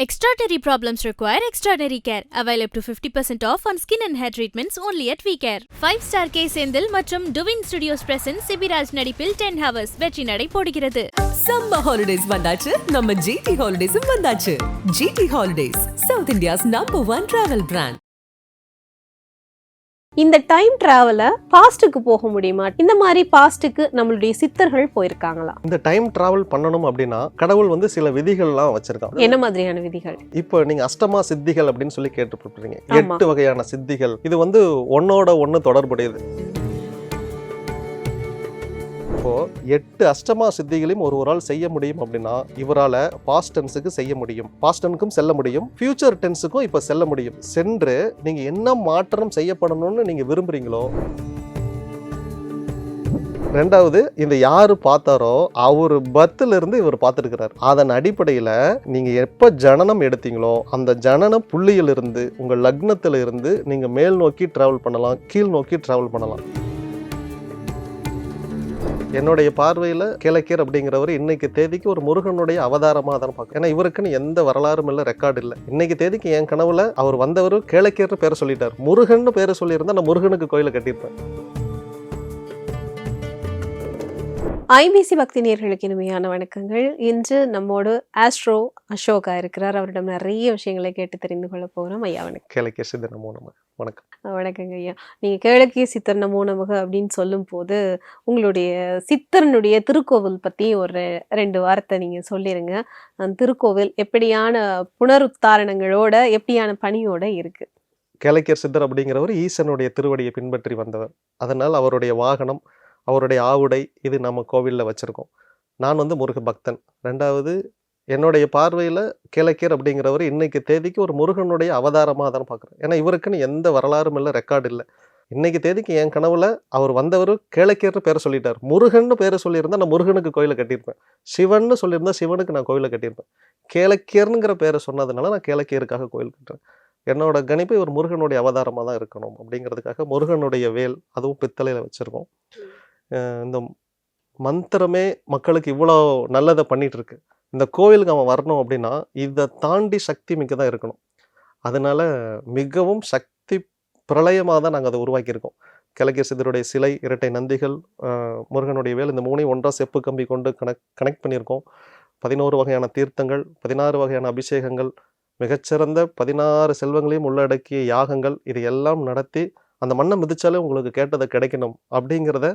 Extraordinary problems require extraordinary care. Avail up to 50% off on skin and hair treatments only at VCare. 5 star K Senthil மற்றும் twin studios present Sibiraj நடிப்பில் 10 hours வெற்றி நடை போடுகிறது summer holidays வந்தாச்சு நம்ம GT ஹாலிடேஸும் வந்தாச்சு GT holidays south India's number one travel brand இந்த டைம் டிராவல பாஸ்ட்டுக்கு போக முடியுமா? இந்த மாதிரி பாஸ்ட்டுக்கு நம்மளுடைய சித்தர்கள் போயிருக்காங்களா? இந்த டைம் டிராவல் பண்ணணும் அப்படின்னா கடவுள் வந்து சில விதிகள்லாம் வச்சிருக்கான் என்ன மாதிரியான விதிகள்? இப்போ நீங்க அஷ்டமா சித்திகள் அப்படின்னு சொல்லி கேட்டுப்பட்டிருக்கீங்க. ஆமா. எட்டு வகையான சித்திகள். இது வந்து ஒன்னோட ஒண்ணு தொடர்புடையது. இப்போ எட்டு அஷ்டமா சித்திகளையும் ஒரு ஒரு ஆள் செய்ய முடியும் அப்படின்னா இவரால் பாஸ்ட் டென்ஸுக்கு செய்ய முடியும். பாஸ்ட் டென்ஸுக்கும் செல்ல முடியும். ஃபியூச்சர் டென்ஸுக்கும் இப்போ செல்ல முடியும். சென்று நீங்கள் என்ன மாற்றம் செய்யப்படணும்னு நீங்கள் விரும்புறீங்களோ? ரெண்டாவது இந்த யாரு பார்த்தாரோ அவர் பத்துல இருந்து இவர் பார்த்துருக்கிறார். அதன் அடிப்படையில் நீங்க எப்ப ஜனனம் எடுத்தீங்களோ அந்த ஜனன புள்ளியிலிருந்து உங்க லக்னத்தில் இருந்து நீங்க மேல் நோக்கி டிராவல் பண்ணலாம் கீழ் நோக்கி டிராவல் பண்ணலாம். என்னுடைய பார்வையில் கிழக்கியர் அப்படிங்கிறவர் இன்னைக்கு தேதிக்கு ஒரு முருகனுடைய அவதாரமாக தான் பார்க்க ஏன்னா இவருக்குன்னு எந்த வரலாறும் இல்லை ரெக்கார்டு இல்லை. இன்னைக்கு தேதிக்கு என் கனவுல அவர் வந்தவர் கிழக்கியர்னு பேரை சொல்லிட்டார். முருகன் பேரை சொல்லியிருந்தா நான் முருகனுக்கு கோயிலை கட்டியிருப்பேன். ஐபிசி பக்தி நேர்களுக்கு இனிமையான வணக்கங்கள். இன்று நம்மோடு ஆஸ்ட்ரோ அசோகா இருக்கிறார். அவரிடம் நிறைய விஷயங்களை கேட்டு தெரிந்து கொள்ள போறோம். ஐயா வணக்கம். கிழக்கே சித்த நமோ நம வணக்கம். வணக்கங்க ஐயா. நீங்க கிழக்கிய சித்தர் நமோ நமக அப்படின்னு சொல்லும் போது உங்களுடைய சித்தரனுடைய திருக்கோவில் பத்தி ஒரு ரெண்டு வார்த்தை நீங்க சொல்லிருங்க. அந்த திருக்கோவில் எப்படியான புனருத்தாரணங்களோட எப்படியான பணியோட இருக்கு? கிழக்கியர் சித்தர் அப்படிங்கிறவர் ஈசனுடைய திருவடியை பின்பற்றி வந்தவர். அதனால் அவருடைய வாகனம் அவருடைய ஆவுடை இது நம்ம கோவிலில் வச்சுருக்கோம். நான் வந்து முருக பக்தன். ரெண்டாவது என்னுடைய பார்வையில் கிழக்கீர் அப்படிங்கிறவர் இன்னைக்கு தேதிக்கு ஒரு முருகனுடைய அவதாரமாக தான் பார்க்குறேன். ஏன்னா இவருக்குன்னு எந்த வரலாறும் இல்லை ரெக்கார்டு இல்லை. இன்னைக்கு தேதிக்கு என் கனவுல அவர் வந்தவர் கிழக்கீர்னு பேரை சொல்லிட்டார். முருகன்னு பேரை சொல்லியிருந்தா நான் முருகனுக்கு கோயிலை கட்டியிருப்பேன். சிவன்னு சொல்லியிருந்தா சிவனுக்கு நான் கோயிலை கட்டியிருப்பேன். கேளக்கீர்னுங்கிற பேரை சொன்னதுனால நான் கேளக்கீருக்காக கோயில் கட்டுறேன். என்னோட கணிப்பு இவர் முருகனுடைய அவதாரமாக தான் இருக்கணும் அப்படிங்கிறதுக்காக முருகனுடைய வேல் அதுவும் பித்தளையில் வச்சுருக்கோம். இந்த மந்திரமே மக்களுக்கு இவ்வளோ நல்லதை பண்ணிகிட்ருக்கு இருக்கு இந்த கோவிலுக்கு அவன் வரணும் அப்படின்னா இதை தாண்டி சக்தி மிக்க தான் இருக்கணும். அதனால மிகவும் சக்தி பிரளயமாக தான் நாங்கள் அதை உருவாக்கியிருக்கோம். கிழக்கிய சித்தருடைய சிலை இரட்டை நந்திகள் முருகனுடைய வேல் இந்த மூணையும் ஒன்றா செப்பு கம்பி கொண்டு கனெக்ட் கனெக்ட் பண்ணியிருக்கோம். பதினோரு வகையான தீர்த்தங்கள் பதினாறு வகையான அபிஷேகங்கள் மிகச்சிறந்த பதினாறு செல்வங்களையும் உள்ளடக்கிய யாகங்கள் இது எல்லாம் நடத்தி அந்த மண்ணை மிதிச்சாலே உங்களுக்கு கேட்டதை கிடைக்கணும் அப்படிங்கிறத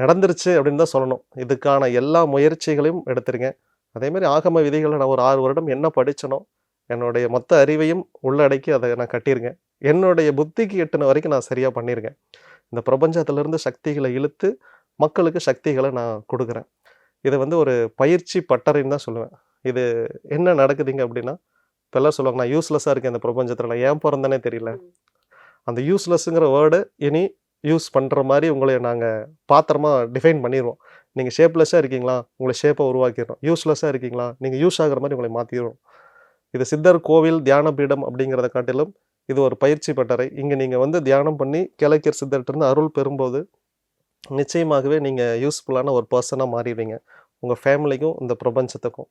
நடந்துருச்சு அப்படின்னு தான் சொல்லணும். இதுக்கான எல்லா முயற்சிகளையும் எடுத்துருங்க. அதே மாதிரி ஆகம விதிகளை நான் ஒரு ஆறு வருடம் என்ன படிச்சனோ என்னுடைய மொத்த அறிவையும் உள்ளடக்கி அதை நான் கட்டியிருக்கேன் என்னுடைய புத்திக்கு எட்டுன வரைக்கும் நான் சரியாக பண்ணியிருக்கேன் இந்த பிரபஞ்சத்திலிருந்து சக்திகளை இழுத்து மக்களுக்கு சக்திகளை நான் கொடுக்குறேன். இது வந்து ஒரு பயிற்சி பட்டறைன்னு தான் சொல்லுவேன். இது என்ன நடக்குதுங்க அப்படின்னா இப்போ எல்லாம் சொல்லுவாங்க நான் யூஸ்லெஸ்ஸாக இருக்கேன் இந்த பிரபஞ்சத்தில். நான் ஏன் பிறந்தனே தெரியல. அந்த யூஸ்லெஸ்ஸுங்கிற வேர்டு இனி யூஸ் பண்ணுற மாதிரி உங்களை நாங்கள் பாத்திரமாக டிஃபைன் பண்ணிடுவோம் நீங்கள் ஷேப்லெஸ்ஸாக இருக்கீங்களா உங்களை ஷேப்பை உருவாக்கிடுறோம். யூஸ்லெஸ்ஸாக இருக்கீங்களா நீங்கள் யூஸ் ஆகுற மாதிரி உங்களை மாற்றிடுவோம் இது சித்தர் கோவில் தியான பீடம் அப்படிங்கிறத காட்டிலும் இது ஒரு பயிற்சி பட்டறை. இங்கே நீங்கள் வந்து தியானம் பண்ணி கிழக்கியர் சித்தர்கிட்ட அருள் பெறும்போது நிச்சயமாகவே நீங்கள் யூஸ்ஃபுல்லான ஒரு பர்சனாக மாறிடுவீங்க. உங்கள் ஃபேமிலிக்கும் இந்த பிரபஞ்சத்துக்கும்.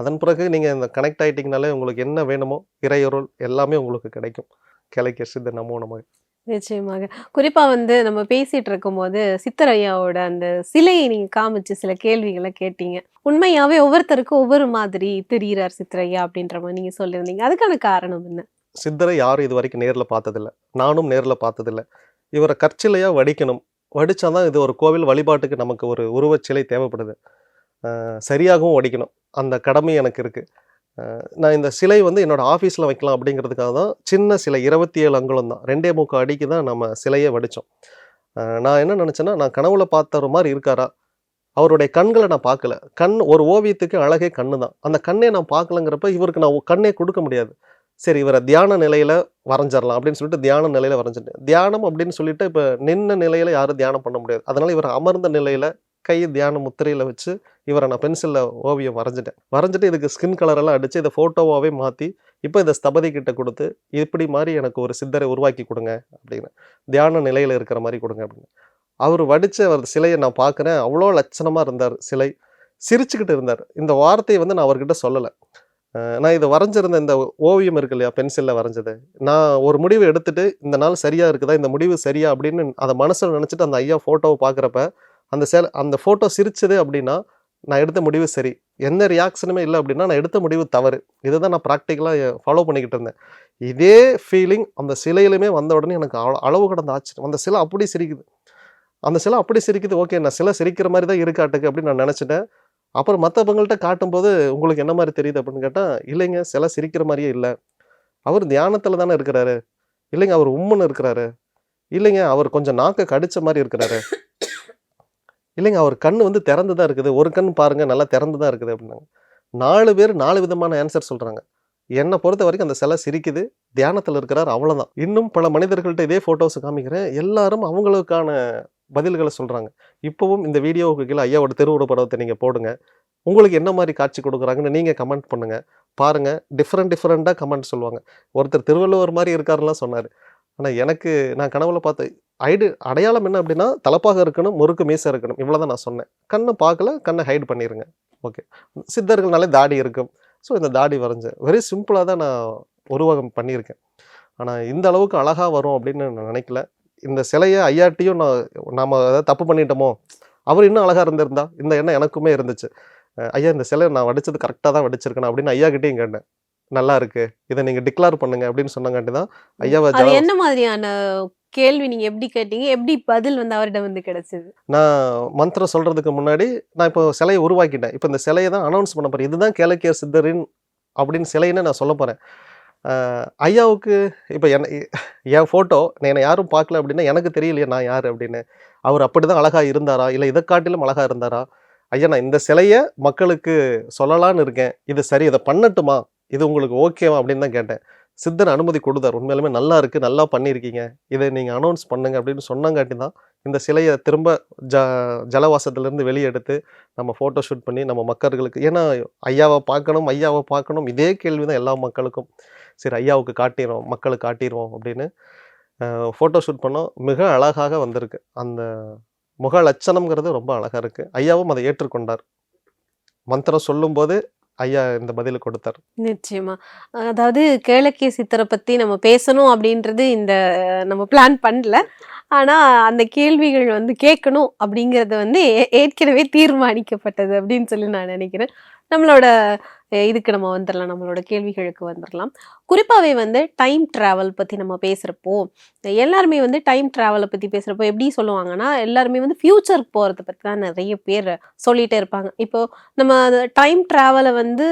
அதன் பிறகு நீங்கள் இந்த கனெக்ட் ஆகிட்டிங்கனாலே உங்களுக்கு என்ன வேணுமோ இறையருள் எல்லாமே உங்களுக்கு கிடைக்கும். கிழக்கியர் சித்தர் நமோ நமக்கு நிச்சயமாக. குறிப்பா வந்து நம்ம பேசிட்டு இருக்கும்போது சித்தரையாவோட அந்த சிலையை நீங்க காமிச்சு சில கேள்விகளை கேட்டீங்க. உண்மையாவே ஒவ்வொருத்தருக்கும் ஒவ்வொரு மாதிரி தெரிகிறார் சித்தரையா அப்படின்ற மாதிரி நீங்க சொல்லியிருந்தீங்க. அதுக்கான காரணம் என்ன? சித்தரை யாரும் இது வரைக்கும் நேரில் பார்த்ததில்ல. நானும் நேரில் பார்த்ததில்ல. இவரை கற்சிலையாக வடிக்கணும். வடிச்சாதான் இது ஒரு கோவில் வழிபாட்டுக்கு நமக்கு ஒரு உருவச்சிலை தேவைப்படுது. சரியாகவும் வடிக்கணும். அந்த கடமை எனக்கு இருக்குது நான் இந்த சிலை வந்து என்னோட ஆஃபீஸில் வைக்கலாம் அப்படிங்கிறதுக்காக தான் சின்ன சிலை இருபத்தி ஏழு அங்குலம் தான். ரெண்டே முக்கால் அடிக்கு தான் நம்ம சிலையை வடித்தோம் நான் என்ன நினச்சேன்னா நான் கனவுல பார்த்தவர் மாதிரி இருக்காரா? அவருடைய கண்களை நான் பார்க்கல. கண் ஒரு ஓவியத்துக்கு அழகே கண்ணு தான். அந்த கண்ணை நான் பார்க்கலங்கிறப்ப இவருக்கு நான் கண்ணே கொடுக்க முடியாது. சரி இவரை தியான நிலையில் வரைஞ்சிடலாம் அப்படின்னு சொல்லிட்டு தியான நிலையில் வரைஞ்சிட்டேன். தியானம் அப்படின்னு சொல்லிட்டு இப்போ நின்ன நிலையில் யாரும் தியானம் பண்ண முடியாது. அதனால் இவர் அமர்ந்த நிலையில் கை தியான முத்திரையில் வச்சு இவரை நான் பென்சிலில் ஓவியம் வரைஞ்சிட்டேன். வரைஞ்சிட்டு இதுக்கு ஸ்கின் கலரெல்லாம் அடித்து இதை ஃபோட்டோவாகவே மாற்றி இப்போ இதை ஸ்தபதி கிட்ட கொடுத்து இப்படி மாதிரி எனக்கு ஒரு சித்தரை உருவாக்கி கொடுங்க அப்படின்னு. தியான நிலையில் இருக்கிற மாதிரி கொடுங்க அப்படின்னு. அவர் வடித்த அவர் சிலையை நான் பார்க்குறேன். அவ்வளோ லட்சணமாக இருந்தார் சிலை. சிரிச்சுக்கிட்டு இருந்தார். இந்த வார்த்தையை வந்து நான் அவர்கிட்ட சொல்லலை. நான் இதை வரைஞ்சிருந்த இந்த ஓவியம் இருக்கு இல்லையா பென்சிலில் வரைஞ்சது. நான் ஒரு முடிவு எடுத்துட்டு இந்த நாள் சரியாக இருக்குதா இந்த முடிவு சரியா அப்படின்னு அதை மனசில் நினச்சிட்டு அந்த ஐயா ஃபோட்டோவை பார்க்குறப்ப அந்த செல் அந்த ஃபோட்டோ சிரிச்சது அப்படின்னா நான் எடுத்த முடிவு சரி. எந்த ரியாக்ஷனுமே இல்லை அப்படின்னா நான் எடுத்த முடிவு தவறு. இதுதான் நான் ப்ராக்டிக்கலாக ஃபாலோ பண்ணிக்கிட்டு இருந்தேன். இதே ஃபீலிங் அந்த சிலையிலுமே வந்த உடனே எனக்கு அள- அளவு கடந்த ஆச்சரியம். அந்த சிலை அப்படி சிரிக்குது. அந்த சிலை அப்படி சிரிக்குது. ஓகே நான் சிலை சிரிக்கிற மாதிரி தான் இருக்காட்டுக்கு அப்படின்னு நான் நினச்சிட்டேன். அப்புறம் மற்றவங்கள்ட்ட காட்டும்போது உங்களுக்கு என்ன மாதிரி தெரியுது? அப்படின்னு கேட்டால் இல்லைங்க சிலை சிரிக்கிற மாதிரியே இல்லை. அவர் தியானத்தில் தானே இருக்கிறாரு. இல்லைங்க அவர் உம்முன்னு இருக்கிறாரு. இல்லைங்க அவர் கொஞ்சம் நாக்கை கடித்த மாதிரி இருக்கிறாரு. இல்லைங்க அவர் கண் வந்து திறந்து தான் இருக்குது. ஒரு கண் பாருங்கள் நல்லா திறந்து தான் இருக்குது அப்படின்னாங்க. நாலு பேர் நாலு விதமான ஆன்சர் சொல்கிறாங்க என்னை பொறுத்த வரைக்கும் அந்த சிலை சிரிக்குது. தியானத்தில் இருக்கிறார் அவ்வளோதான் இன்னும் பல மனிதர்கள்ட்ட இதே ஃபோட்டோஸ் காமிக்கிறேன். எல்லாரும் அவங்களுக்கான பதில்களை சொல்கிறாங்க இப்போவும் இந்த வீடியோவுக்கு கீழே ஐயாவோட திருவுருவ படத்தை நீங்கள் போடுங்க. உங்களுக்கு என்ன மாதிரி காட்சி கொடுக்குறாங்கன்னு நீங்கள் கமெண்ட் பண்ணுங்கள் பாருங்கள் டிஃப்ரெண்ட் டிஃப்ரெண்ட்டாக கமெண்ட் சொல்லுவாங்க. ஒருத்தர் திருவள்ளுவர் மாதிரி இருக்காருலாம் சொன்னார். ஆனால் எனக்கு நான் கனவுல பார்த்தேன் ஐடு அடையாளம் என்ன அப்படின்னா தலப்பாக இருக்கணும் முறுக்கு மீசை இருக்கணும். இவ்வளோதான் நான் சொன்னேன். கண்ணை பார்க்கல கண்ணை ஹைட் பண்ணிடுங்க ஓகே சித்தர்கள்னாலே தாடி இருக்கும். ஸோ இந்த தாடி வரைஞ்சேன் வெரி சிம்பிளாக தான் நான் உருவகம் பண்ணியிருக்கேன். ஆனால் இந்த அளவுக்கு அழகாக வரும் அப்படின்னு நான் நினைக்கல. இந்த சிலையை ஐயாட்டியும் நான் நாம் ஏதாவது தப்பு பண்ணிட்டோமோ? அவர் இன்னும் அழகாக இருந்திருந்தா? இந்த எண்ணம் எனக்குமே இருந்துச்சு. ஐயா இந்த சிலை நான் வடிச்சது கரெக்டாக தான் வடிச்சிருக்கேன் அப்படின்னு ஐயா கிட்டேயும் கேட்டேன். நல்லா இருக்கு. இதை நீங்கள் டிக்ளேர் பண்ணுங்க அப்படின்னு சொன்னங்காட்டி தான் ஐயாவை என்ன மாதிரியான கேள்வி நீங்க எப்படி கேட்டீங்க? எப்படி பதில் வந்து அவரிடம் வந்து கிடைச்சது? நான் மந்திரம் சொல்றதுக்கு முன்னாடி நான் இப்போ சிலையை உருவாக்கிட்டேன். இப்போ இந்த சிலையை தான் அனௌன்ஸ் பண்ண போறேன். இதுதான் கேளக்கிய சித்தரின் அப்படின்னு சிலைன்னு நான் சொல்ல போறேன். ஐயாவுக்கு இப்போ என்ன என் ஃபோட்டோ என்னை யாரும் பார்க்கல அப்படின்னா எனக்கு தெரியலையே நான் யார் அப்படின்னு. அவர் அப்படி தான் அழகாக இருந்தாரா? இல்லை இதை காட்டிலும் அழகாக இருந்தாரா? ஐயா நான் இந்த சிலையை மக்களுக்கு சொல்லலான்னு இருக்கேன். இது சரி இதை பண்ணட்டுமா? இது உங்களுக்கு ஓகேவா அப்படின்னு தான் கேட்டேன். சித்தர் அனுமதி கொடுத்தார். உண்மையிலுமே நல்லா இருக்குது நல்லா பண்ணியிருக்கீங்க. இதை நீங்கள் அனௌன்ஸ் பண்ணுங்க அப்படின்னு சொன்னாங்காட்டி தான் இந்த சிலையை திரும்ப ஜ ஜலவாசத்துலேருந்து வெளியே எடுத்து நம்ம ஃபோட்டோ ஷூட் பண்ணி நம்ம மக்களுக்கு ஏன்னா ஐயாவை பார்க்கணும் ஐயாவை பார்க்கணும் இதே கேள்வி தான் எல்லா மக்களுக்கும். சரி ஐயாவுக்கு காட்டிடுவோம் மக்களுக்கு காட்டிடுவோம் அப்படின்னு ஃபோட்டோ ஷூட் பண்ணோம் மிக அழகாக வந்திருக்கு. அந்த முக லட்சணம்ங்கிறது ரொம்ப அழகாக இருக்குது ஐயாவும் அதை ஏற்றுக்கொண்டார். மந்திரம் சொல்லும்போது ஐயா இந்த பதில் கொடுத்தார். நிச்சயமா. அதாவது கேளக்கிய சித்தரை பத்தி நம்ம பேசணும் அப்படின்றது இந்த நம்ம பிளான் பண்ணல. ஆனா அந்த கேள்விகள் வந்து கேட்கணும் அப்படிங்கறது வந்து ஏ- ஏற்கனவே தீர்மானிக்கப்பட்டது அப்படின்னு சொல்லி நான் நினைக்கிறேன். நம்மளோட இதுக்கு நம்ம வந்துடலாம் நம்மளோட கேள்விகளுக்கு வந்துடலாம் குறிப்பாகவே வந்து டைம் ட்ராவல் பற்றி நம்ம பேசுகிறப்போ எல்லாருமே வந்து டைம் ட்ராவலை பற்றி பேசுகிறப்போ எப்படி சொல்லுவாங்கன்னா எல்லாருமே வந்து ஃப்யூச்சருக்கு போகிறத பற்றி தான் நிறைய பேர் சொல்லிகிட்டே இருப்பாங்க. இப்போது நம்ம டைம் ட்ராவலை வந்து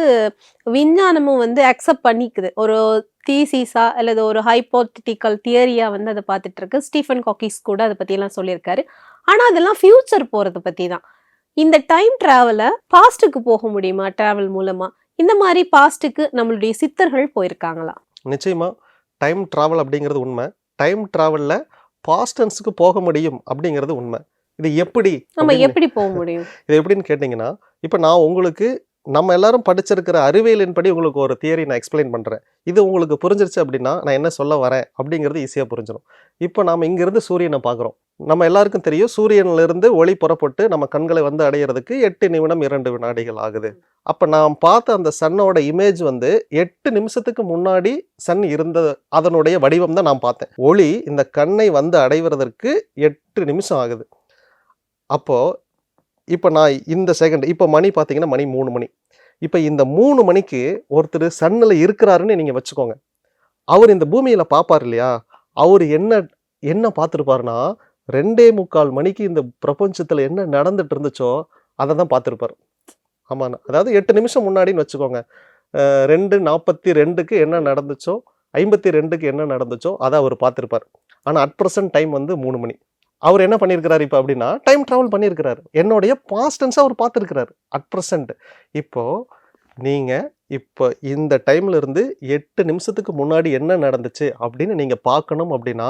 விஞ்ஞானமும் வந்து அக்செப்ட் பண்ணிக்குது. ஒரு தீசிஸா அல்லது ஒரு ஹைப்போத்திட்டிக்கல் தியரியாக வந்து அதை பார்த்துட்டு இருக்கு. ஸ்டீஃபன் காக்கிஸ் கூட அதை பற்றியெல்லாம் சொல்லியிருக்காரு. ஆனால் அதெல்லாம் ஃப்யூச்சர் போகிறத பற்றி தான். இந்த டைம் ட்ராவலை பாஸ்ட்டுக்கு போக முடியுமா ட்ராவல் மூலமாக இந்த மாதிரி பாஸ்ட்டுக்கு நம்மளுடைய சித்தர்கள் போயிருக்காங்களா? நிச்சயமா. டைம் ட்ராவல் அப்படிங்கிறது உண்மை. டைம் ட்ராவலில் பாஸ்டன்ஸுக்கு போக முடியும் அப்படிங்கிறது உண்மை. இது எப்படி நம்ம எப்படி போக முடியும்? இது எப்படின்னு கேட்டிங்கன்னா இப்போ நான் உங்களுக்கு நம்ம எல்லாரும் படிச்சிருக்கிற அறிவியலின்படி உங்களுக்கு ஒரு தியரி நான் எக்ஸ்பிளைன் பண்ணுறேன் இது உங்களுக்கு புரிஞ்சிருச்சு அப்படின்னா நான் என்ன சொல்ல வரேன் அப்படிங்கிறது ஈஸியாக புரிஞ்சிடும் இப்போ நாம் இங்கேருந்து சூரியனை பார்க்குறோம். நம்ம எல்லாருக்கும் தெரியும். சூரியனிலிருந்து ஒளி புறப்பட்டு நம்ம கண்களை வந்து அடையிறதுக்கு எட்டு நிமிடம் இரண்டு வினாடிகள் ஆகுது. அப்போ நான் பார்த்த அந்த சன்னோட இமேஜ் வந்து எட்டு நிமிஷத்துக்கு முன்னாடி சன் இருந்த அதனுடைய வடிவம் தான் நான் பார்த்தேன். ஒளி இந்த கண்ணை வந்து அடைவதற்கு எட்டு நிமிஷம் ஆகுது. அப்போ இப்போ நான் இந்த செகண்ட் இப்போ மணி பார்த்தீங்கன்னா மணி மூணு மணி. இப்போ இந்த மூணு மணிக்கு ஒருத்தர் சன்னில் இருக்கிறாருன்னு நீங்கள் வச்சுக்கோங்க. அவர் இந்த பூமியில் பார்ப்பார் இல்லையா? அவர் என்ன என்ன பார்த்துருப்பாருன்னா ரெண்டே முக்கால் மணிக்கு இந்த பிரபஞ்சத்தில் என்ன நடந்துட்டு இருந்துச்சோ அதை தான் பார்த்துருப்பார். ஆமாண்ணா. அதாவது எட்டு நிமிஷம் முன்னாடின்னு வச்சுக்கோங்க. ரெண்டு நாற்பத்தி ரெண்டுக்கு என்ன நடந்துச்சோ ஐம்பத்தி ரெண்டுக்கு என்ன நடந்துச்சோ அதை அவர் பார்த்துருப்பார். ஆனால் அட் ப்ரெசன்ட் டைம் வந்து மூணு மணி. அவர் என்ன பண்ணியிருக்கிறாரு இப்போ அப்படின்னா டைம் ட்ராவல் பண்ணியிருக்கிறார் என்னுடைய பாஸ்டன்ஸாக அவர் பார்த்துருக்கிறார் அட் ப்ரெசன்ட் இப்போது நீங்கள் இப்போ இந்த டைம்லேருந்து எட்டு நிமிஷத்துக்கு முன்னாடி என்ன நடந்துச்சு அப்படின்னு நீங்கள் பார்க்கணும் அப்படின்னா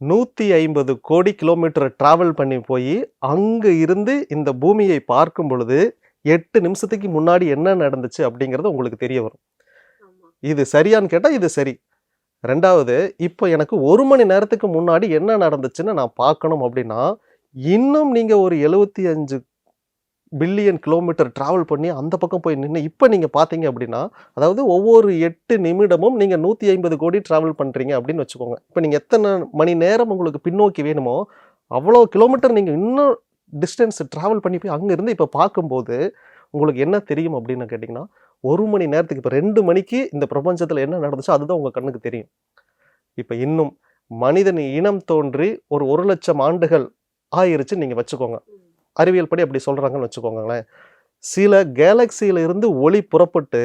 நூற்றி ஐம்பது கோடி கிலோமீட்டர் டிராவல் பண்ணி போய் அங்கே இருந்து இந்த பூமியை பார்க்கும் பொழுது எட்டு நிமிஷத்துக்கு முன்னாடி என்ன நடந்துச்சு அப்படிங்கிறது உங்களுக்கு தெரிய வரும். இது சரியான்னு கேட்டால் இது சரி. ரெண்டாவது இப்போ எனக்கு ஒரு மணி நேரத்துக்கு முன்னாடி என்ன நடந்துச்சுன்னு நான் பார்க்கணும் அப்படின்னா இன்னும் நீங்கள் ஒரு எழுபத்தி அஞ்சு பில்லியன் கிலோமீட்டர் ட்ராவல் பண்ணி அந்த பக்கம் போய் நின்று இப்போ நீங்கள் பார்த்தீங்க அப்படின்னா அதாவது ஒவ்வொரு எட்டு நிமிடமும் நீங்கள் நூற்றி ஐம்பது கோடி ட்ராவல் பண்ணுறீங்க அப்படின்னு வச்சுக்கோங்க. இப்போ நீங்கள் எத்தனை மணி நேரம் உங்களுக்கு பின்னோக்கி வேணுமோ அவ்வளோ கிலோமீட்டர் நீங்கள் இன்னும் டிஸ்டன்ஸ் ட்ராவல் பண்ணி போய் அங்கேருந்து இப்போ பார்க்கும்போது உங்களுக்கு என்ன தெரியும் அப்படின்னு கேட்டிங்கன்னா ஒரு மணி நேரத்துக்கு இப்போ ரெண்டு மணிக்கு இந்த பிரபஞ்சத்தில் என்ன நடந்துச்சோ அதுதான் உங்கள் கண்ணுக்கு தெரியும். இப்போ இன்னும் மனிதன் இனம் தோன்றி ஒரு ஒரு லட்சம் ஆண்டுகள் ஆயிருச்சு நீங்கள் வச்சுக்கோங்க. அறிவியல் படி அப்படி சொல்கிறாங்கன்னு வச்சுக்கோங்களேன். சில கேலக்சியிலிருந்து ஒளி புறப்பட்டு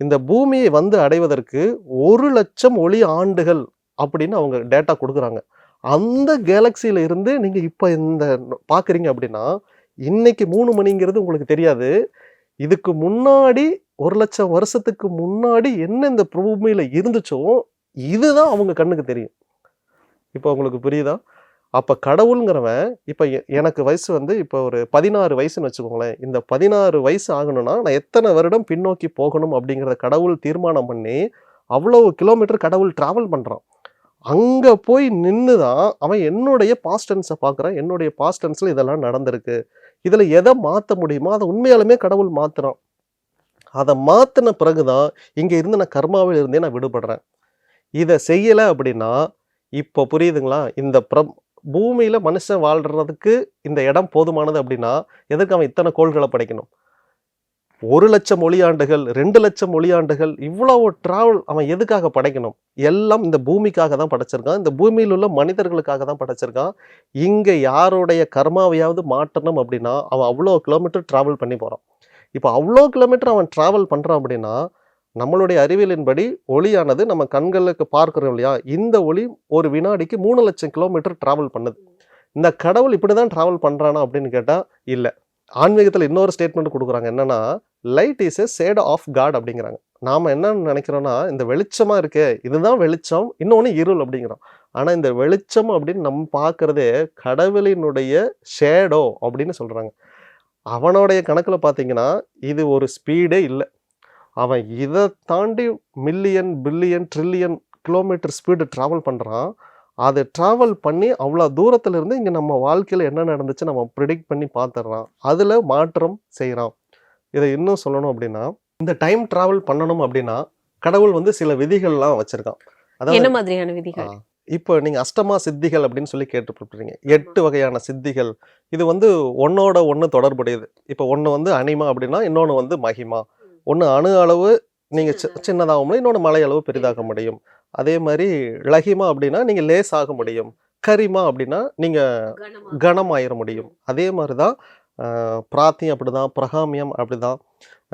இந்த பூமியை வந்து அடைவதற்கு ஒரு லட்சம் ஒளி ஆண்டுகள் அப்படின்னு அவங்க டேட்டா கொடுக்குறாங்க. அந்த கேலக்சியில இருந்து நீங்க இப்போ இந்த பார்க்குறீங்க அப்படின்னா இன்னைக்கு மூணு மணிங்கிறது உங்களுக்கு தெரியாது. இதுக்கு முன்னாடி ஒரு லட்சம் வருஷத்துக்கு முன்னாடி என்ன இந்த பூமியில இருந்துச்சோ இதுதான் அவங்க கண்ணுக்கு தெரியும். இப்போ உங்களுக்கு புரியுதா? அப்போ கடவுளுங்கிறவன் இப்போ எ- எனக்கு வயசு வந்து இப்போ ஒரு பதினாறு வயசுன்னு வச்சுக்கோங்களேன். இந்த பதினாறு வயசு ஆகணும்னா நான் எத்தனை வருடம் பின்னோக்கி போகணும் அப்படிங்கிறத கடவுள் தீர்மானம் பண்ணி அவ்வளவு கிலோமீட்டர் கடவுள் ட்ராவல் பண்ணுறான் அங்கே போய் நின்று தான் அவன் என்னுடைய பாஸ்டன்ஸை பார்க்குறான் என்னுடைய பாஸ்டன்ஸில் இதெல்லாம் நடந்திருக்கு. இதில் எதை மாற்ற முடியுமோ அதை உண்மையாலுமே கடவுள் மாற்றுறான் அதை மாற்றின பிறகுதான் இங்கே இருந்து நான் கர்மாவில் இருந்தே நான் விடுபடுறேன். இதை செய்யலை அப்படின்னா இப்போ புரியுதுங்களா? இந்த பிரம் பூமியில் மனுஷன் வாழ்கிறதுக்கு இந்த இடம் போதுமானது அப்படின்னா எதுக்கு அவன் இத்தனை கோள்களை படைக்கணும்? ஒரு லட்சம் ஒளியாண்டுகள் ரெண்டு லட்சம் ஒளியாண்டுகள் இவ்வளோ ட்ராவல் அவன் எதுக்காக படைக்கணும்? எல்லாம் இந்த பூமிக்காக தான் படைச்சிருக்கான். இந்த பூமியில் உள்ள மனிதர்களுக்காக தான் படைச்சிருக்கான். இங்கே யாருடைய கர்மாவையாவது மாற்றணும் அப்படின்னா அவன் அவ்வளோ கிலோமீட்டர் ட்ராவல் பண்ணி போகிறான் இப்போ அவ்வளோ கிலோமீட்டர் அவன் ட்ராவல் பண்ணுறான் அப்படின்னா நம்மளுடைய அறிவியலின்படி ஒளியானது நம்ம கண்களுக்கு பார்க்குறோம் இல்லையா? இந்த ஒளி ஒரு வினாடிக்கு மூணு லட்சம் கிலோமீட்டர் ட்ராவல் பண்ணுது. இந்த கடவுள் இப்படி தான் ட்ராவல் பண்ணுறானா அப்படின்னு கேட்டால் இல்லை. ஆன்மீகத்தில் இன்னொரு ஸ்டேட்மெண்ட் கொடுக்குறாங்க. என்னன்னா light is a shade of God அப்படிங்கிறாங்க. நாம் என்ன நினைக்கிறோன்னா இந்த வெளிச்சமாக இருக்கே இதுதான் வெளிச்சம் இன்னொன்று இருள் அப்படிங்கிறோம். ஆனால் இந்த வெளிச்சம் அப்படின்னு நம்ம பார்க்குறதே கடவுளினுடைய ஷேடோ அப்படின்னு சொல்கிறாங்க அவனுடைய கணக்கில் பார்த்தீங்கன்னா இது ஒரு ஸ்பீடே இல்லை. அவன் இதை தாண்டி million billion trillion kilometre speed travel பண்ணுறான் அதை ட்ராவல் பண்ணி அவ்வளோ தூரத்துல இருந்து இங்கே நம்ம வாழ்க்கையில் என்ன நடந்துச்சு நம்ம ப்ரிடிக்ட் பண்ணி பார்த்துடுறான். அதில் மாற்றம் செய்கிறான் இதை இன்னும் சொல்லணும் அப்படின்னா இந்த டைம் ட்ராவல் பண்ணணும் அப்படின்னா கடவுள் வந்து சில விதிகள்லாம் வச்சுருக்கான். என்ன அதாவது மாதிரியான விதிகள்? இப்போ நீங்க அஷ்டமா சித்திகள் அப்படின்னு சொல்லி கேட்டுப்பட்டிருக்கீங்க. எட்டு வகையான சித்திகள். இது வந்து ஒன்னோட ஒன்று தொடர்புடையது. இப்போ ஒன்று வந்து அனிமா அப்படின்னா இன்னொன்று வந்து மகிமா. ஒன்று அணு அளவு நீங்க சி- சின்னதாக முடியும் இன்னொன்று மலை அளவு பெரிதாக முடியும். அதே மாதிரி லஹிமா அப்படின்னா நீங்க லேஸ் ஆக முடியும். கரிமா அப்படின்னா நீங்க கனமாயிர முடியும். அதே மாதிரி தான் பிராத்தியம் அப்படிதான் பிரகாமியம் அப்படிதான்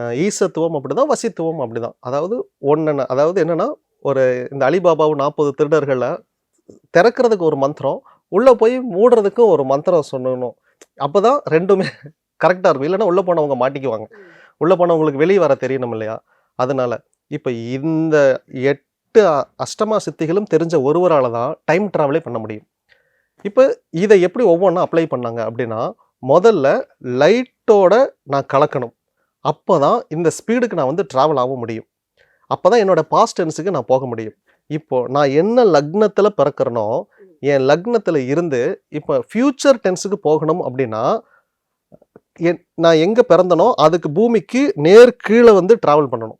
அஹ் ஈசத்துவம் அப்படிதான் வசித்துவம் அப்படிதான். அதாவது ஒன்று அதாவது என்னன்னா ஒரு இந்த அலிபாபாவும் நாற்பது திருடர்களை திறக்கிறதுக்கு ஒரு மந்திரம் உள்ள போய் மூடுறதுக்கும் ஒரு மந்திரம் சொல்லணும் அப்பதான் ரெண்டுமே கரெக்டாக இருக்கும். இல்லைன்னா உள்ள போனவங்க மாட்டிக்குவாங்க. உள்ளே போனால் உங்களுக்கு வெளியே வர தெரியணும் இல்லையா? அதனால் இப்போ இந்த எட்டு அஷ்டமா சித்திகளும் தெரிஞ்ச ஒருவரால் தான் டைம் ட்ராவலே பண்ண முடியும். இப்போ இதை எப்படி ஒவ்வொன்றா அப்ளை பண்ணாங்க அப்படின்னா முதல்ல லைட்டோட நான் கலக்கணும். அப்போ தான் இந்த ஸ்பீடுக்கு நான் வந்து ட்ராவல் ஆக முடியும். அப்போ தான் என்னோட பாஸ்ட் டென்ஸுக்கு நான் போக முடியும். இப்போது நான் என்ன லக்னத்தில் பிறக்கிறனோ என் லக்னத்தில் இருந்து இப்போ ஃப்யூச்சர் டென்ஸுக்கு போகணும் அப்படின்னா நான் எங்கே பிறந்தனோ அதுக்கு பூமிக்கு நேர் கீழே வந்து ட்ராவல் பண்ணணும்.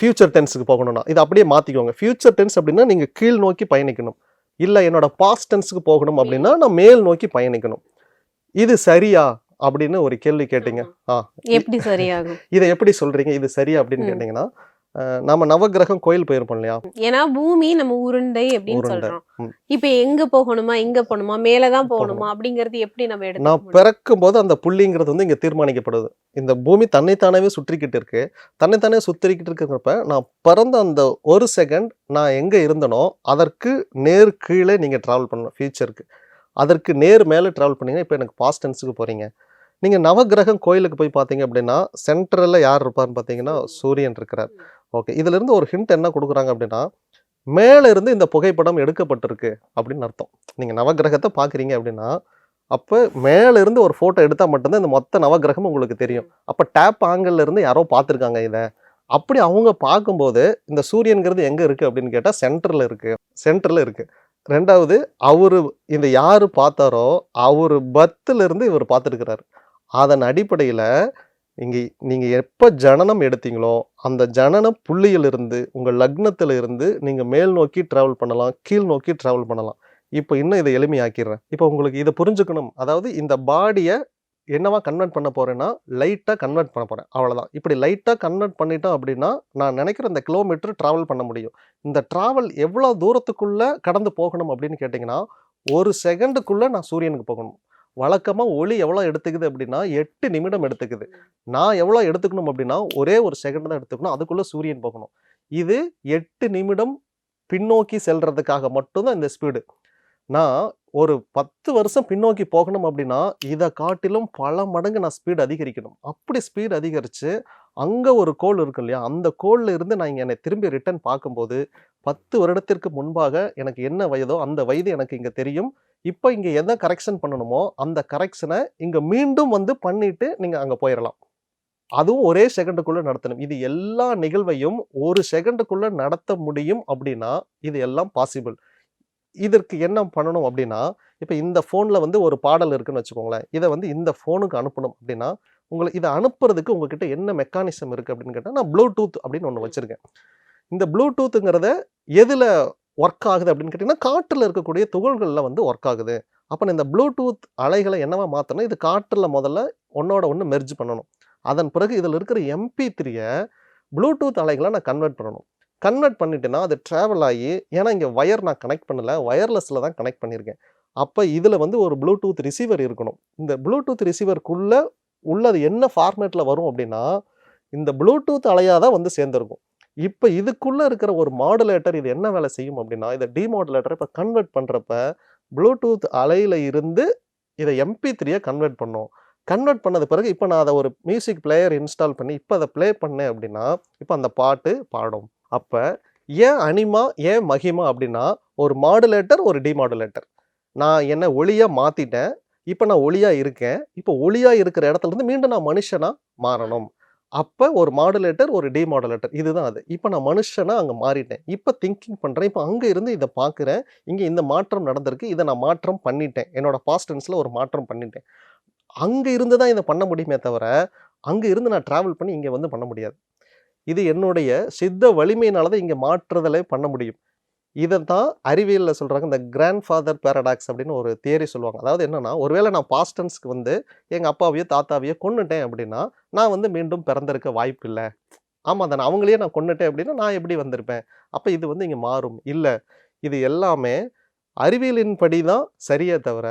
ஃப்யூச்சர் டென்ஸுக்கு போகணும்னா. இதை அப்படியே மாற்றிக்கோங்க ஃப்யூச்சர் டென்ஸ் அப்படின்னா நீங்கள் கீழ் நோக்கி பயணிக்கணும். இல்லை என்னோட பாஸ்ட் டென்ஸுக்கு போகணும் அப்படின்னா நான் மேல் நோக்கி பயணிக்கணும். இது சரியா? அப்படின்னு ஒரு கேள்வி கேட்டீங்க. ஆ. எப்படி சரியாகும்? இதை எப்படி சொல்றீங்க? இது சரியா அப்படின்னு. கேட்டிங்கன்னா நாம நவக்கிரகம் கோயில் போயிருப்போம் இல்லையா? ஏன்னா பூமி நம்ம உருண்டை அப்படின்னு. சொல்றோம். இப்ப எங்க போகணுமா எங்க போகணுமா மேலதான் போகணுமா. அப்படிங்கறது எப்படி நம்ம நான் எடுத்துக்க முடியும்? பிறக்கும் போது அந்த புள்ளிங்கிறது வந்து இங்க தீர்மானிக்கப்படுது. இந்த பூமி தன்னைத்தானவே சுற்றிக்கிட்டு இருக்கு. தன்னைத்தானே சுத்திக்கிட்டு இருக்கிறப்ப நான் பிறந்த அந்த ஒரு செகண்ட் நான் எங்க இருந்தனோ அதற்கு நேர் கீழே நீங்க டிராவல் பண்ணணும் ஃபியூச்சருக்கு அதற்கு நேர் மேலே டிராவல் பண்ணீங்கன்னா இப்போ எனக்கு பாஸ்ட் டென்ஸுக்கு போறீங்க. நீங்க நவக்கிரகம் கோயிலுக்கு போய் பார்த்தீங்க அப்படின்னா சென்ட்ரல்ல யார் இருப்பாருன்னு பார்த்தீங்கன்னா சூரியன் இருக்கிறார். ஓகே இதுலேருந்து ஒரு ஹிண்ட் என்ன கொடுக்குறாங்க அப்படின்னா மேலே இருந்து இந்த புகைப்படம் எடுக்கப்பட்டிருக்கு அப்படின்னு அர்த்தம். நீங்கள் நவக்கிரகத்தை பார்க்குறீங்க அப்படின்னா அப்போ மேலேருந்து ஒரு ஃபோட்டோ எடுத்தால் மட்டும்தான் இந்த மொத்த நவகிரகமும் உங்களுக்கு தெரியும். அப்போ டேப் ஆங்கிள் இருந்து யாரோ பார்த்துருக்காங்க இதை. அப்படி அவங்க பார்க்கும்போது இந்த சூரியன்கிறது எங்கே இருக்குது அப்படின்னு கேட்டால் சென்டரில் இருக்குது சென்டரில் இருக்குது ரெண்டாவது அவர் இந்த யார் பார்த்தாரோ அவர் பத்துல இவர் பார்த்துருக்கிறார். அதன் அடிப்படையில் இங்கே நீங்கள் எப்போ ஜனனம் எடுத்தீங்களோ அந்த ஜனன புள்ளியிலிருந்து உங்கள் லக்னத்தில் இருந்து நீங்கள் மேல் நோக்கி ட்ராவல் பண்ணலாம் கீழ் நோக்கி ட்ராவல் பண்ணலாம். இப்போ இன்னும் இதை எளிமையாக்கிடுறேன். இப்போ உங்களுக்கு இதை புரிஞ்சுக்கணும். அதாவது இந்த பாடியை என்னவா கன்வெர்ட் பண்ண போகிறேன்னா லைட்டாக கன்வெர்ட் பண்ண போகிறேன் அவ்வளோதான் இப்படி லைட்டாக கன்வெர்ட் பண்ணிட்டோம் அப்படின்னா நான் நினைக்கிற இந்த கிலோமீட்டர் ட்ராவல் பண்ண முடியும். இந்த ட்ராவல் எவ்வளோ தூரத்துக்குள்ளே கடந்து போகணும் அப்படின்னு கேட்டிங்கன்னா ஒரு செகண்டுக்குள்ளே நான் சூரியனுக்கு போகணும். வழக்கமாக ஒளி எவ்வளோ எடுத்துக்குது அப்படின்னா எட்டு நிமிடம் எடுத்துக்குது. நான் எவ்வளோ எடுத்துக்கணும் அப்படின்னா ஒரே ஒரு செகண்ட் தான் எடுத்துக்கணும். அதுக்குள்ளே சூரியன் போகணும். இது எட்டு நிமிடம் பின்னோக்கி செல்றதுக்காக மட்டும்தான் இந்த ஸ்பீடு நான் ஒரு பத்து வருஷம் பின்னோக்கி போகணும் அப்படின்னா இதை காட்டிலும் பல மடங்கு நான் ஸ்பீடு அதிகரிக்கணும். அப்படி ஸ்பீடு அதிகரித்து அங்கே ஒரு கோள் இருக்கு இல்லையா? அந்த கோலில் இருந்து நான் இங்கே என்னை திரும்பி ரிட்டர்ன் பார்க்கும்போது பத்து வருடத்திற்கு முன்பாக எனக்கு என்ன வயதோ அந்த வயது எனக்கு இங்கே தெரியும். இப்போ இங்கே எதை கரெக்ஷன் பண்ணணுமோ அந்த கரெக்ஷனை இங்கே மீண்டும் வந்து பண்ணிட்டு நீங்கள் அங்கே போயிடலாம் அதுவும் ஒரே செகண்டுக்குள்ளே நடத்தணும். இது எல்லா நிகழ்வையும் ஒரு செகண்டுக்குள்ளே நடத்த முடியும் அப்படின்னா இது எல்லாம் பாசிபிள் இதற்கு என்ன பண்ணணும் அப்படின்னா இப்போ இந்த ஃபோனில் வந்து ஒரு பாடல் இருக்குன்னு வச்சுக்கோங்களேன். இதை வந்து இந்த ஃபோனுக்கு அனுப்பணும் அப்படின்னா உங்களை இதை அனுப்புறதுக்கு உங்ககிட்ட என்ன மெக்கானிசம் இருக்குது அப்படின்னு கேட்டால் நான் ப்ளூடூத் அப்படின்னு ஒன்று வச்சுருக்கேன். இந்த ப்ளூடூத்துங்கிறத எதில் ஒர்க் ஆகுது அப்படின்னு கேட்டிங்கன்னா காற்றில் இருக்கக்கூடிய துகள்களில் வந்து ஒர்க் ஆகுது. அப்போ இந்த ப்ளூடூத் அலைகளை என்னவா மாற்றணும் இது காற்றில் முதல்ல ஒன்றோட ஒன்று மெர்ஜ் பண்ணணும். அதன் பிறகு இதில் இருக்கிற எம்பி த்ரீயை ப்ளூடூத் அலைகளை நான் கன்வெர்ட் பண்ணணும். கன்வெர்ட் பண்ணிட்டேன்னா அது ட்ராவல் ஆகி ஏன்னா இங்கே ஒயர் நான் கனெக்ட் பண்ணலை ஒயர்லெஸில் தான் கனெக்ட் பண்ணியிருக்கேன். அப்போ இதில் வந்து ஒரு ப்ளூடூத் ரிசீவர் இருக்கணும். இந்த ப்ளூடூத் ரிசீவருக்குள்ளே உள்ளது என்ன ஃபார்மேட்டில் வரும் அப்படின்னா இந்த ப்ளூடூத் அலையாக தான் வந்து சேர்ந்துருக்கும். இப்போ இதுக்குள்ளே இருக்கிற ஒரு மாடுலேட்டர் இது என்ன வேலை செய்யும் அப்படின்னா இதை டிமாடுலேட்டரை இப்போ கன்வெர்ட் பண்ணுறப்ப ப்ளூடூத் அலையில் இருந்து இதை எம்பி த்ரீயை கன்வெர்ட் பண்ணும். கன்வெர்ட் பண்ணது பிறகு இப்போ நான் அதை ஒரு மியூசிக் பிளேயர் இன்ஸ்டால் பண்ணி இப்போ அதை ப்ளே பண்ணேன் அப்படின்னா இப்போ அந்த பாட்டு பாடும். அப்போ ஏன் அனிமா ஏன் மகிமா அப்படின்னா ஒரு மாடுலேட்டர் ஒரு டிமாடுலேட்டர் நான் என்ன ஒளியாக மாற்றிட்டேன் இப்போ நான் ஒளியாக இருக்கேன். இப்போ ஒளியாக இருக்கிற இடத்துல இருந்து மீண்டும் நான் மனுஷனாக மாறணும். அப்போ ஒரு மாடுலேட்டர் ஒரு டிமாடுலேட்டர் இதுதான் அது. இப்போ நான் மனுஷனாக அங்கே மாறிட்டேன். இப்போ திங்கிங் பண்ணுறேன் இப்போ அங்கே இருந்து இதை பார்க்குறேன் இங்கே இந்த மாற்றம் நடந்திருக்கு. இதை நான் மாற்றம் பண்ணிட்டேன். என்னோட பாஸ்டன்ஸில் ஒரு மாற்றம் பண்ணிட்டேன். அங்கே இருந்து தான் இதை பண்ண முடியுமே தவிர அங்கே இருந்து நான் ட்ராவல் பண்ணி இங்கே வந்து பண்ண முடியாது. இது என்னுடைய சித்த வலிமையினால தான் இங்கே மாற்றுதலை பண்ண முடியும். இதை தான் அறிவியலில் சொல்கிறாங்க இந்த கிராண்ட் ஃபாதர் பேரடாக்ஸ் அப்படின்னு ஒரு தியரி சொல்லுவாங்க. அதாவது என்னென்னா ஒருவேளை நான் பாஸ்டன்ஸ்க்கு வந்து எங்கள் அப்பாவையோ தாத்தாவையோ கொன்னுட்டேன் அப்படின்னா நான் வந்து மீண்டும் பிறந்திருக்க வாய்ப்பு இல்லை. ஆமாம் தானே அவங்களையே நான் கொன்னுட்டேன் அப்படின்னா நான் எப்படி வந்திருப்பேன்? அப்போ இது வந்து இங்கே மாறும். இல்லை இது எல்லாமே அறிவியலின் படி தான் சரியே தவிர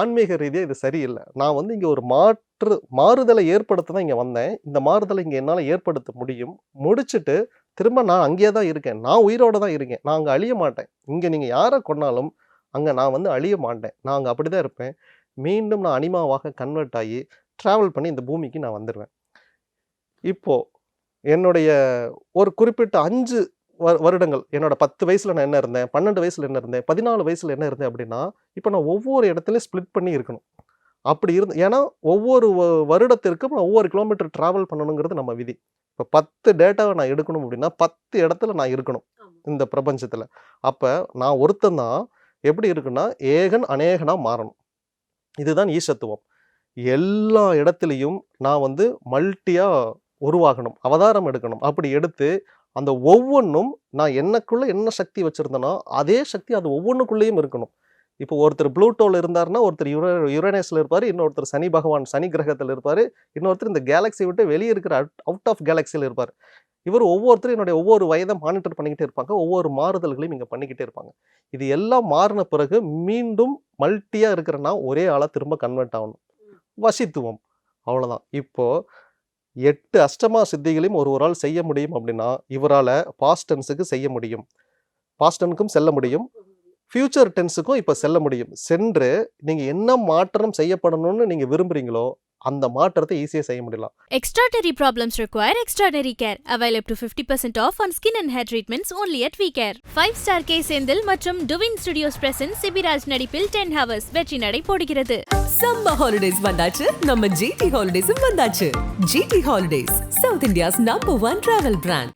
ஆன்மீக ரீதியாக இது சரியில்லை. நான் வந்து இங்கே ஒரு மாற்று மாறுதலை ஏற்படுத்த தான் இங்கே வந்தேன். இந்த மாறுதலை இங்கே என்னால் ஏற்படுத்த முடியும். முடிச்சுட்டு திரும்ப நான் அங்கேயே தான் இருக்கேன். நான் உயிரோட தான் இருக்கேன். நான் அங்கே அழிய மாட்டேன். இங்கே நீங்கள் யாரை கொன்னாலும் அங்கே நான் வந்து அழிய மாட்டேன். நான் அங்கே அப்படி தான் இருப்பேன். மீண்டும் நான் அனிமாவாக கன்வெர்ட் ஆகி ட்ராவல் பண்ணி இந்த பூமிக்கு நான் வந்துடுவேன் இப்போது என்னுடைய ஒரு குறிப்பிட்ட அஞ்சு வருடங்கள் என்னோட பத்து வயசில் நான் என்ன இருந்தேன் பன்னெண்டு வயசில் என்ன இருந்தேன் பதினாலு வயசில் என்ன இருந்தேன் அப்படின்னா இப்போ நான் ஒவ்வொரு இடத்துலையும் ஸ்ப்ளிட் பண்ணி இருக்கணும். அப்படி இருந்து ஏன்னா ஒவ்வொரு வ- வருடத்திற்கும் ஒவ்வொரு கிலோமீட்டர் ட்ராவல் பண்ணணுங்கிறது நம்ம விதி. இப்போ பத்து டேட்டாவை நான் எடுக்கணும் அப்படின்னா பத்து இடத்துல நான் இருக்கணும் இந்த பிரபஞ்சத்தில். அப்போ நான் ஒருத்தன் தான் எப்படி இருக்குன்னா ஏகன் அநேகனா மாறணும். இதுதான் ஈசத்துவம். எல்லா இடத்துலையும் நான் வந்து மல்டியாக உருவாகணும் அவதாரம் எடுக்கணும். அப்படி எடுத்து அந்த ஒவ்வொன்றும் நான் என்னக்குள்ள என்ன சக்தி வச்சுருந்தேனோ அதே சக்தி அது ஒவ்வொன்றுக்குள்ளேயும் இருக்கணும். இப்போ ஒருத்தர் ப்ளூட்டோவில் இருந்தார்னா ஒருத்தர் யுர யுரேனஸில் இருப்பார் இன்னொருத்தர் சனி பகவான் சனி கிரகத்தில் இருப்பார் இன்னொருத்தர் இந்த கேலக்ஸி விட்டு வெளியே இருக்கிற அவுட் ஆஃப் கேலக்ஸியில் இருப்பார். இவர் ஒவ்வொருத்தரும் என்னுடைய ஒவ்வொரு வயதை மானிட்டர் பண்ணிக்கிட்டே இருப்பாங்க ஒவ்வொரு மாறுதல்களையும் இங்கே பண்ணிக்கிட்டே இருப்பாங்க. இது எல்லாம் மாறின பிறகு மீண்டும் மல்ட்டியாக இருக்கிறனா ஒரே ஆளாக திரும்ப கன்வெர்ட் ஆகணும். வசித்துவம். அவ்வளோதான் இப்போது எட்டு அஷ்டமா சித்திகளையும் ஒரு ஒரு ஆள் செய்ய முடியும் அப்படின்னா இவரால் பாஸ்டன்ஸுக்கு செய்ய முடியும். பாஸ்டனுக்கும் செல்ல முடியும். ஃபியூச்சர் டென்ஸுக்கும் இப்போ செல்ல முடியும். சென்று நீங்கள் என்ன மாற்றம் செய்யப்படணும்னு நீங்கள் விரும்புகிறீங்களோ அந்த மாற்றத்தை ஈஸியாக செய்ய முடியலாம். Extraordinary problems require extraordinary care. Avail up to 50% off on skin and hair treatments only at VCare. 5 star K Senthil மற்றும் டுவின் ஸ்டுடியோஸ் பிரசன்ட் சிபிராஜ் நடிப்பில் 10 ஹவர்ஸ் வெற்றி நடை போடுகிறது. சம்மர் ஹாலிடேஸ் வந்தாச்சு. நம்ம ஜிடி ஹாலிடேஸும் வந்தாச்சு. GT holidays south India's number one travel brand